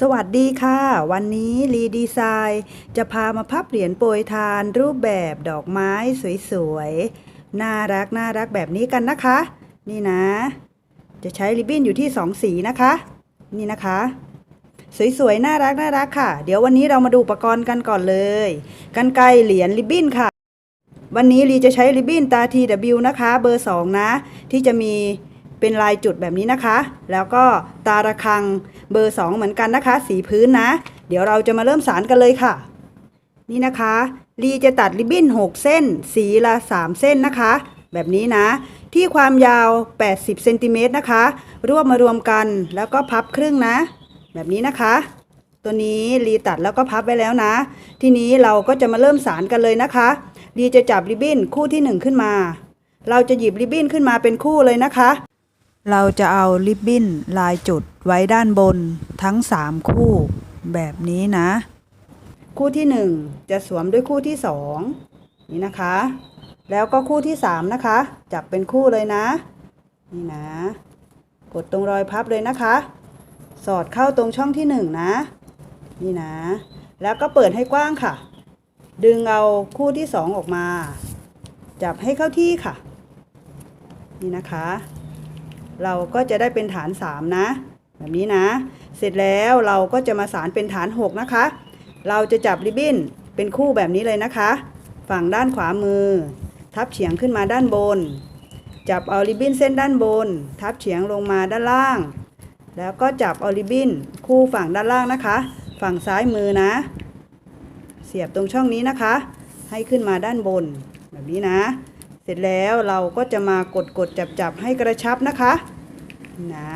สวัสดีค่ะ วันนี้รีดีไซน์จะพามาพับเหรียญโปรยทาน รูปแบบดอกไม้สวยๆ น่ารักน่ารักแบบนี้กันนะคะ นี่นะ จะใช้ริบบิ้นอยู่ที่สองสีนะคะ นี่นะคะ สวยๆ น่ารักน่ารักค่ะ เดี๋ยววันนี้เรามาดูอุปกรณ์กันก่อนเลยกันไกรเหรียญริบบิ้นค่ะ วันนี้ลีจะใช้ริบบิ้นตา TW นะคะ เบอร์2นะ ที่จะมี เป็นลายจุดแบบนี้นะคะ แล้วก็ตาระคังเบอร์ 2 เหมือนกันนะคะ สีพื้นนะ เดี๋ยวเราจะมาเริ่มสารกันเลยค่ะ นี่นะคะลีจะตัดริบบิ้น 6 เส้น สีละ 3 เส้นนะคะ แบบนี้นะ ที่ความยาว 80เซนติเมตรนะคะ รวบมารวมกันแล้วก็พับครึ่งนะ แบบนี้นะคะ ตัวนี้ลีตัดแล้วก็พับไว้แล้วนะ ทีนี้เราก็จะมาเริ่มสารกันเลยนะคะลีจะจับริบบิ้นคู่ที่หนึ่งขึ้นมา เราจะหยิบริบบิ้นขึ้นมาเป็นคู่เลยนะคะ เราจะเอาริบบิ้นลายจุดไว้ด้านบนทั้ง 3 คู่แบบนี้นะ คู่ที่ 1 จะสวมด้วยคู่ที่ 2 นี่นะคะ แล้วก็คู่ที่ 3 นะคะ จับเป็นคู่เลยนะ นี่นะ กดตรงรอยพับเลยนะคะ สอดเข้าตรงช่องที่ 1 นะ นี่นะ แล้วก็เปิดให้กว้างค่ะ ดึงเอาคู่ที่ 2 ออกมา จับให้เข้าที่ค่ะ นี่นะคะ เราก็จะได้เป็นฐาน 3 นะ แบบนี้นะ เสร็จแล้วเราก็จะมาสารเป็นฐาน 6 นะคะ เราจะจับริบบิ้นเป็นคู่แบบนี้เลยนะคะ ฝั่งด้านขวามือ ทับเฉียงขึ้นมาด้านบน จับเอาริบบิ้นเส้นด้านบน ทับเฉียงลงมาด้านล่าง แล้วก็จับเอาริบบิ้นคู่ฝั่งด้านล่างนะคะ ฝั่งซ้ายมือนะ เสียบตรงช่องนี้นะคะ ให้ขึ้นมาด้านบน แบบนี้นะ เสร็จแล้วเราก็จะมากดกดจับจับให้กระชับนะคะนะ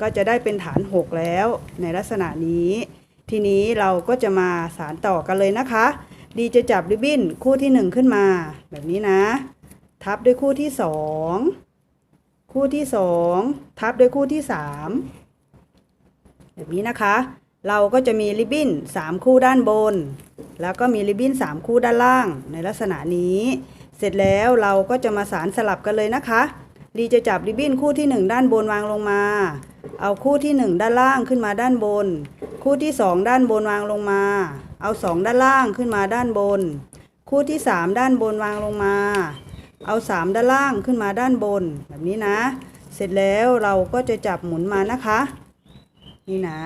ก็จะได้เป็นฐาน 6 แล้วในลักษณะนี้ ทีนี้เราก็จะมาสารต่อกันเลยนะคะ ดีจะจับริบบิ้นคู่ที่ 1 ขึ้นมา แบบนี้นะ ทับด้วยคู่ที่ 2 คู่ที่ 2 ทับด้วยคู่ที่ 3 แบบนี้นะคะ เราก็จะมีริบบิ้น3 คู่ด้านบน แล้วก็มีริบบิ้น3 คู่ด้านล่างในลักษณะนี้ เสร็จแล้วเราก็จะมาสารสลับกันเลยนะคะลีจะจับริบบิ้นคู่ที่ 1 ด้านบนวางลงมา เอาคู่ที่ 1 ด้านล่างขึ้นมาด้านบน คู่ที่ 2 ด้านบนวางลงมา เอา 2 ด้านล่างขึ้นมาด้านบน คู่ที่ 3 ด้านบนวางลงมา เอา 3 ด้านล่างขึ้นมาด้านบน แบบนี้นะ เสร็จแล้วเราก็จะจับหมุนมานะคะ นี่นะ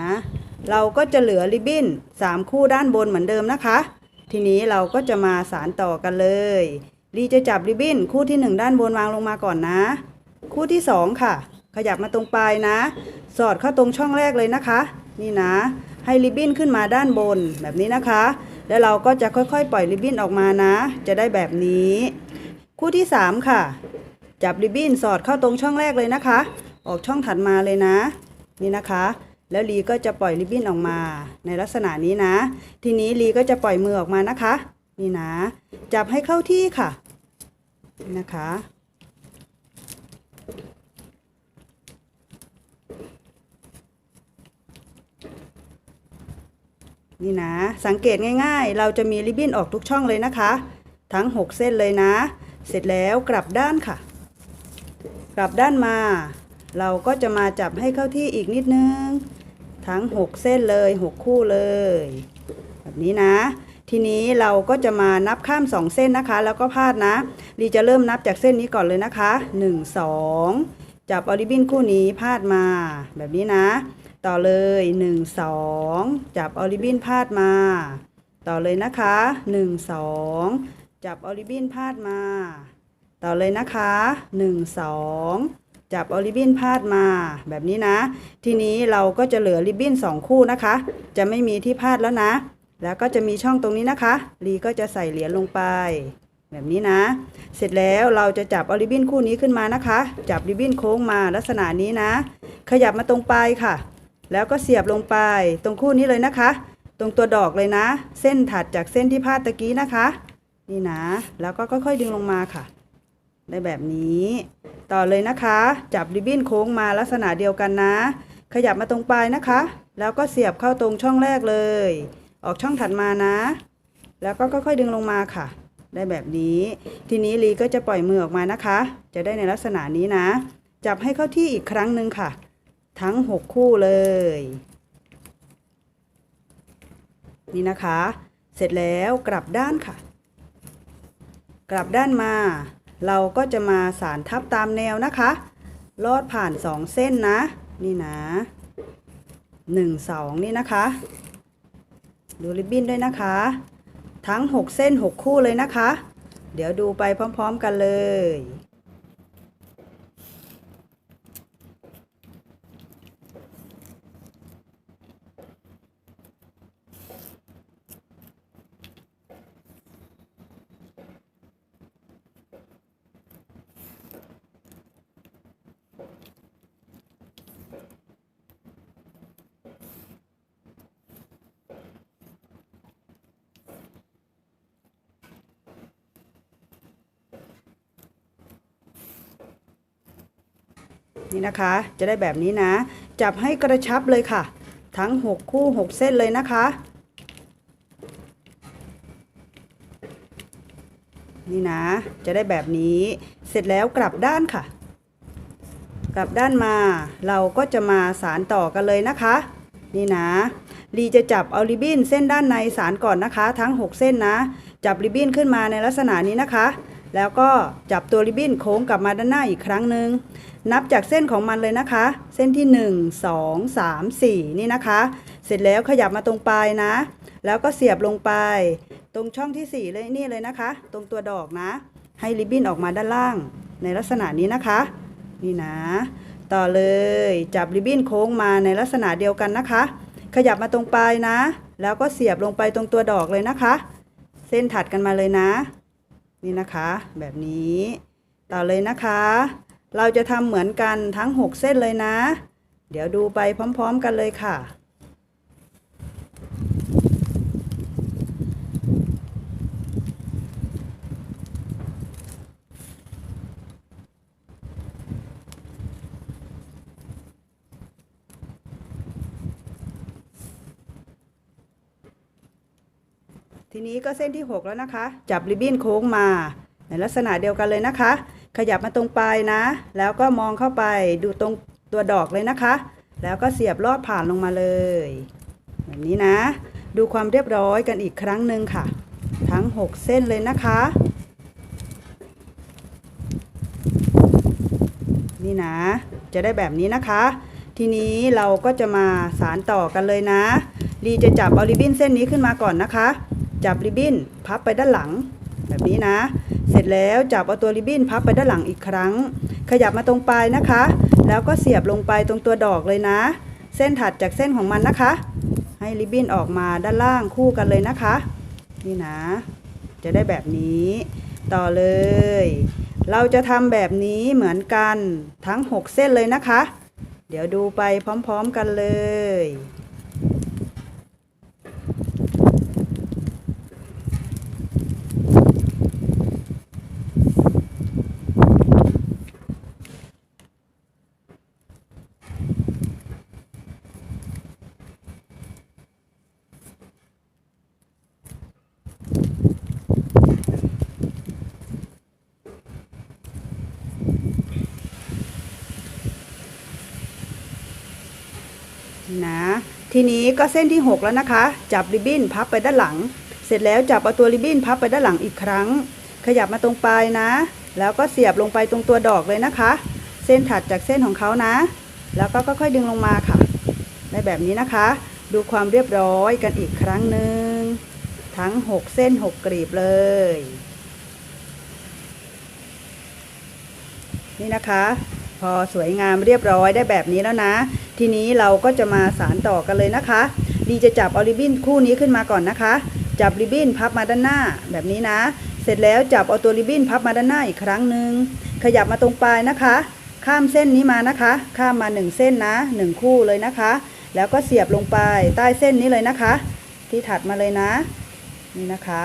เราก็จะเหลือริบบิ้น 3 คู่ด้านบนเหมือนเดิมนะคะ ทีนี้เราก็จะมาสารต่อกันเลย ลีจะจับริบบิ้นคู่ที่ 1 ด้านบนวางลงมาก่อนนะ คู่ที่ 2 ค่ะ ขยับมาตรงปลายนะ สอดเข้าตรงช่องแรกเลยนะคะ นี่นะ ให้ริบบิ้นขึ้นมาด้านบนแบบนี้นะคะ แล้วเราก็จะค่อยๆ ปล่อยริบบิ้นออกมานะ จะได้แบบนี้ คู่ที่ 3 ค่ะ จับริบบิ้นสอดเข้าตรงช่องแรกเลยนะคะ ออกช่องถัดมาเลยนะ นี่นะคะแล้วลีก็จะปล่อยริบบิ้นออกมาในลักษณะนี้นะ ทีนี้ลีก็จะปล่อยมือออกมานะคะ นี่นะ จับให้เข้าที่ค่ะนะคะ นี่นะ สังเกตง่ายๆ เราจะมีริบบิ้นออกทุกช่องเลยนะคะ ทั้ง 6 เส้นเลยนะ เสร็จแล้วกลับด้านค่ะ กลับด้านมา เราก็จะมาจับให้เข้าที่อีกนิดนึง ทั้ง 6 เส้นเลย 6 คู่เลย แบบนี้นะ ทีนี้เราก็จะมานับข้าม 2 เส้นนะคะ แล้วก็พาดนะลีจะเริ่มนับจากเส้นนี้ก่อนเลยนะคะ 1 2 จับเอริบินคู่นี้พาดมาแบบนี้นะ ต่อเลย 1 2 จับเอริบินพาดมา ต่อเลยนะคะ 1 2 จับเอริบินพาดมา ต่อเลยนะคะ 1 2จับเอาริบบิ้นพาดมาแบบนี้นะ ทีนี้เราก็จะเหลือริบบิ้น2 คู่นะคะ จะไม่มีที่พาดแล้วนะ แล้วก็จะมีช่องตรงนี้นะคะ ลีก็จะใส่เหรียญลงไป แบบนี้นะ เสร็จแล้วเราจะจับเอาริบบิ้นคู่นี้ขึ้นมานะคะ จับริบบิ้นโค้งมาลักษณะนี้นะ ขยับมาตรงปลายค่ะ แล้วก็เสียบลงไป ตรงคู่นี้เลยนะคะ ตรงตัวดอกเลยนะ เส้นถัดจากเส้นที่พาดตะกี้นะคะ นี่นะ แล้วก็ค่อยๆดึงลงมาค่ะ ได้แบบนี้ ต่อเลยนะคะ จับริบบิ้นโค้งมาลักษณะเดียวกันนะ ขยับมาตรงปลายนะคะ แล้วก็เสียบเข้าตรงช่องแรกเลย ออกช่องถัดมานะ แล้วก็ค่อยๆดึงลงมาค่ะ ได้แบบนี้ ทีนี้ลีก็จะปล่อยมือออกมานะคะ จะได้ในลักษณะนี้นะ จับให้เข้าที่อีกครั้งหนึ่งค่ะ ทั้ง 6 คู่เลย นี่นะคะ เสร็จแล้วกลับด้านค่ะ กลับด้านมา เราก็จะมาสารทับตามแนวนะคะ ลอดผ่านสองเส้นนะ นี่นะหนึ่งสองนี่นะคะ ดูริบบิ้นด้วยนะคะ ทั้ง 6 เส้น 6 คู่เลยนะคะ เดี๋ยวดูไปพร้อม ๆ กันเลย นี่นะคะ จะได้แบบนี้นะ จับให้กระชับเลยค่ะ ทั้ง 6 คู่ 6 เส้นเลยนะคะ นี่นะ จะได้แบบนี้ เสร็จแล้วกลับด้านค่ะ กลับด้านมา เราก็จะมาสารต่อกันเลยนะคะ นี่นะลีจะจับเอาริบบิ้นเส้นด้านในสารก่อนนะคะ ทั้ง 6 เส้นนะ จับริบบิ้นขึ้นมาในลักษณะนี้นะคะ แล้วก็จับตัวริบบิ้นโค้งกลับมาด้านหน้าอีกครั้งหนึ่งนับจากเส้นของมันเลยนะคะ เส้นที่ 1 2 3 4 นี่นะคะ เสร็จแล้วขยับมาตรงปลายนะ แล้วก็เสียบลงไป ตรงช่องที่ 4 เลยนี่เลยนะคะ ตรงตัวดอกนะ ให้ริบบิ้นออกมาด้านล่าง ในลักษณะนี้นะคะ นี่นะ ต่อเลยจับริบบิ้นโค้งมาในลักษณะเดียวกันนะคะ ขยับมาตรงปลายนะ แล้วก็เสียบลงไปตรงตัวดอกเลยนะคะ เส้นถัดกันมาเลยนะ นี่นะคะ แบบนี้ต่อเลยนะคะ เราจะทำเหมือนกันทั้ง 6 เส้นเลยนะ เดี๋ยวดูไปพร้อม ๆ กันเลยค่ะ ทีนี้ก็เส้นที่ 6 แล้วนะคะ จับริบบิ้นโค้งมาในลักษณะเดียวกันเลยนะคะ ขยับมาตรงปลายนะ แล้วก็มองเข้าไปดูตรงตัวดอกเลยนะคะ แล้วก็เสียบลอดผ่านลงมาเลยแบบนี้นะ ดูความเรียบร้อยกันอีกครั้งหนึ่งค่ะ ทั้ง 6 เส้นเลยนะคะ นี่นะ จะได้แบบนี้นะคะ ทีนี้เราก็จะมาสารต่อกันเลยนะ ลีจะจับเอาริบบิ้นเส้นนี้ขึ้นมาก่อนนะคะ จับริบบิ้นพับไปด้านหลัง แบบนี้นะ เสร็จแล้วจับเอาตัวริบบิ้นพับไปด้านหลังอีกครั้ง ขยับมาตรงปลายนะคะ แล้วก็เสียบลงไปตรงตัวดอกเลยนะ เส้นถัดจากเส้นของมันนะคะ ให้ริบบิ้นออกมาด้านล่างคู่กันเลยนะคะ นี่นะ จะได้แบบนี้ ต่อเลย เราจะทำแบบนี้เหมือนกันทั้ง 6 เส้นเลยนะคะ เดี๋ยวดูไปพร้อมๆกันเลย นะ ทีนี้ก็เส้นที่ 6 แล้วนะคะ จับริบบิ้นพับไปด้านหลัง เสร็จแล้วจับเอาตัวริบบิ้นพับไปด้านหลังอีกครั้ง ขยับมาตรงปลายนะ แล้วก็เสียบลงไปตรงตัวดอกเลยนะคะ เส้นถัดจากเส้นของเขานะ แล้วก็ค่อยๆดึงลงมาค่ะในแบบนี้นะคะ ดูความเรียบร้อยกันอีกครั้งหนึ่งทั้ง 6 เส้น 6กลีบเลย นี่นะคะ พอสวยงามเรียบร้อยได้แบบนี้แล้วนะ ทีนี้เราก็จะมาสารต่อกันเลยนะคะ ดีจะจับเอาริบบิ้นคู่นี้ขึ้นมาก่อนนะคะ จับริบบิ้นพับมาด้านหน้าแบบนี้นะ เสร็จแล้วจับเอาตัวริบบิ้นพับมาด้านหน้าอีกครั้งหนึ่งขยับมาตรงปลายนะคะ ข้ามเส้นนี้มานะคะ ข้ามมาหนึ่งเส้นนะหนึ่งคู่เลยนะคะ แล้วก็เสียบลงไปใต้เส้นนี้เลยนะคะ ที่ถัดมาเลยนะ นี่นะคะ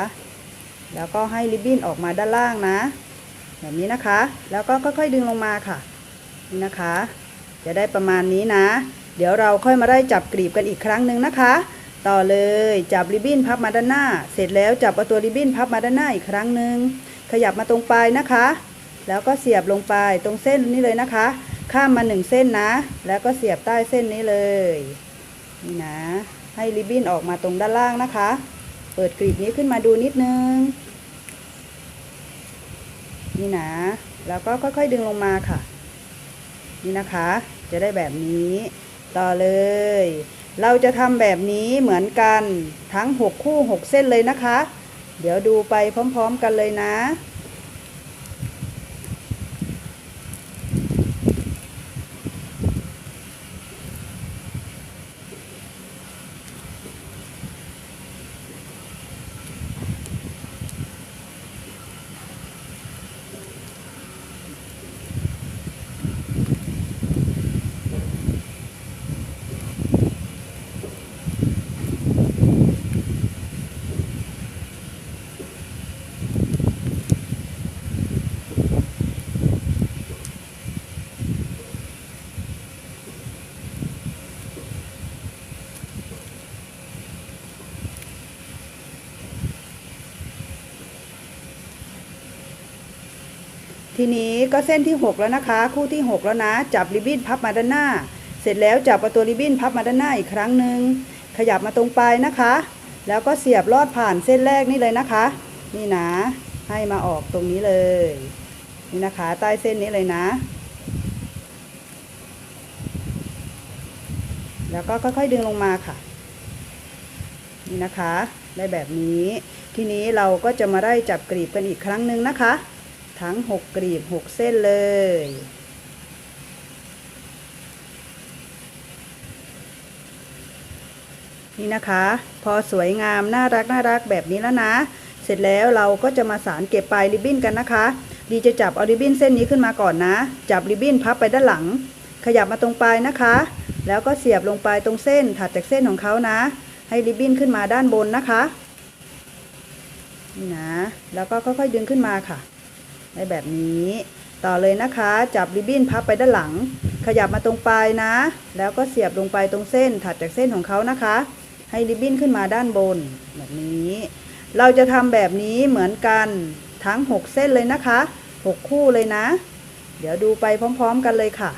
แล้วก็ให้ริบบิ้นออกมาด้านล่างนะ แบบนี้นะคะ แล้วก็ค่อยๆดึงลงมาค่ะ นี่นะคะ จะได้ประมาณนี้นะ เดี๋ยวเราค่อยมาได้จับกลีบกันอีกครั้งหนึ่งนะคะ ต่อเลยจับริบบิ้นพับมาด้านหน้า เสร็จแล้วจับเอาตัวริบบิ้นพับมาด้านหน้าอีกครั้งหนึ่งขยับมาตรงปลายนะคะ แล้วก็เสียบลงไปตรงเส้นนี้เลยนะคะ ข้ามมาหนึ่งเส้นนะ แล้วก็เสียบใต้เส้นนี้เลยนี่นะ ให้ริบบิ้นออกมาตรงด้านล่างนะคะ เปิดกลีบนี้ขึ้นมาดูนิดนึงนี่นะ แล้วก็ค่อยๆดึงลงมาค่ะ นี่นะคะ จะได้แบบนี้ ต่อเลย เราจะทำแบบนี้เหมือนกันทั้ง 6 คู่ 6 เส้นเลยนะคะ เดี๋ยวดูไปพร้อม ๆ กันเลยนะ ทีนี้ก็เส้นที่ 6 แล้วนะคะ คู่ที่ 6 แล้วนะ จับริบบิ้นพับมาด้านหน้า เสร็จแล้วจับเอาตัวริบบิ้นพับมาด้านหน้าอีกครั้งหนึ่งขยับมาตรงปลายนะคะ แล้วก็เสียบลอดผ่านเส้นแรกนี่เลยนะคะ นี่นะ ให้มาออกตรงนี้เลย นี่นะคะใต้เส้นนี้เลยนะ แล้วก็ค่อยๆดึงลงมาค่ะ นี่นะคะ ได้แบบนี้ ทีนี้เราก็จะมาได้จับกรีบกันอีกครั้งหนึ่งนะคะ ทั้ง 6 กรีบ 6 เส้นเลย นี่นะคะ พอสวยงามน่ารักน่ารักแบบนี้แล้วนะ เสร็จแล้วเราก็จะมาสารเก็บปลายริบบิ้นกันนะคะ ดีจะจับเอาริบบิ้นเส้นนี้ขึ้นมาก่อนนะ จับริบบิ้นพับไปด้านหลัง ขยับมาตรงปลายนะคะ แล้วก็เสียบลงไปตรงเส้นถัดจากเส้นของเขานะ ให้ริบบิ้นขึ้นมาด้านบนนะคะนี่นะ แล้วก็ค่อยๆดึงขึ้นมาค่ะ ได้แบบนี้ ต่อเลยนะคะ จับริบบิ้นพับไปด้านหลัง ขยับมาตรงปลายนะ แล้วก็เสียบลงไปตรงเส้นถัดจากเส้นของเขานะคะ ให้ริบบิ้นขึ้นมาด้านบนแบบนี้ เราจะทำแบบนี้เหมือนกันทั้ง 6 เส้นเลยนะคะ 6 คู่เลยนะ เดี๋ยวดูไปพร้อม ๆ กันเลยค่ะ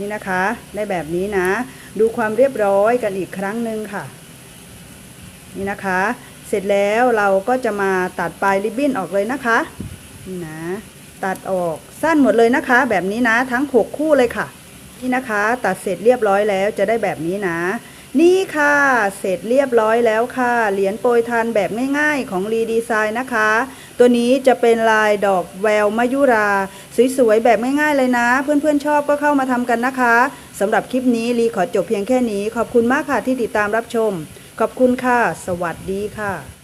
นี่นะคะ ได้แบบนี้นะ ดูความเรียบร้อยกันอีกครั้งหนึ่งค่ะ นี่นะคะ เสร็จแล้วเราก็จะมาตัดปลายริบบิ้นออกเลยนะคะนี่นะ ตัดออกสั้นหมดเลยนะคะ แบบนี้นะทั้ง 6 คู่เลยค่ะ นี่นะคะ ตัดเสร็จเรียบร้อยแล้วจะได้แบบนี้นะ นี่ค่ะ เสร็จเรียบร้อยแล้วค่ะ เหรียญโปรยทานแบบง่ายๆ ของรีดีไซน์นะคะ ตัวนี้จะเป็นลายดอกแววมายุรา สวยๆ แบบง่ายๆเลยนะ เพื่อนๆชอบก็เข้ามาทำกันนะคะสำหรับคลิปนี้รีขอจบเพียงแค่นี้ ขอบคุณมากค่ะที่ติดตามรับชม ขอบคุณค่ะ สวัสดีค่ะ